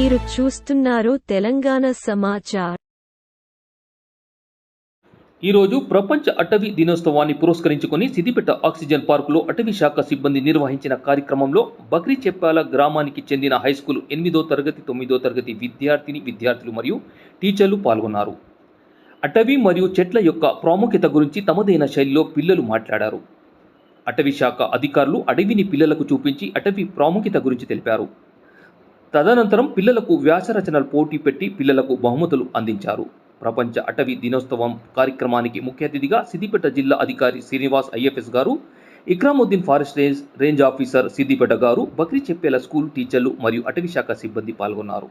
మీరు చూస్తున్నారు తెలంగాణ సమాచార్. ఈరోజు ప్రపంచ అటవీ దినోత్సవాన్ని పురస్కరించుకొని సిద్దిపేట ఆక్సిజన్ పార్కులో అటవీ శాఖ సిబ్బంది నిర్వహించిన కార్యక్రమంలో బక్రీ చెప్పాల గ్రామానికి చెందిన హైస్కూల్ ఎనిమిదో తరగతి తొమ్మిదో తరగతి విద్యార్థిని విద్యార్థులు మరియు టీచర్లు పాల్గొన్నారు. అటవీ మరియు చెట్ల యొక్క ప్రాముఖ్యత గురించి తమదైన శైలిలో పిల్లలు మాట్లాడారు. అటవీ శాఖ అధికారులు అడవిని పిల్లలకు చూపించి అటవీ ప్రాముఖ్యత గురించి తెలిపారు. తదనంతరం పిల్లలకు వ్యాసరచనలు పోటీ పెట్టి పిల్లలకు బహుమతులు అందించారు. ప్రపంచ అటవీ దినోత్సవం కార్యక్రమానికి ముఖ్య అతిథిగా సిద్దిపేట జిల్లా అధికారి శ్రీనివాస్ ఐఎఫ్ఎస్ గారు Ikramuddin forest range range officer Siddipet గారు బక్రీ చెప్పేల స్కూల్ టీచర్లు మరియు అటవీ శాఖ సిబ్బంది పాల్గొన్నారు.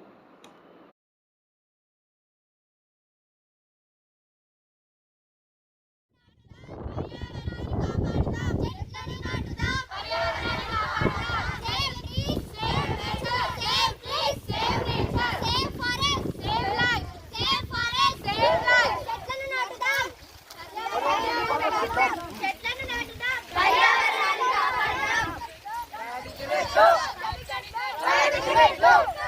Go!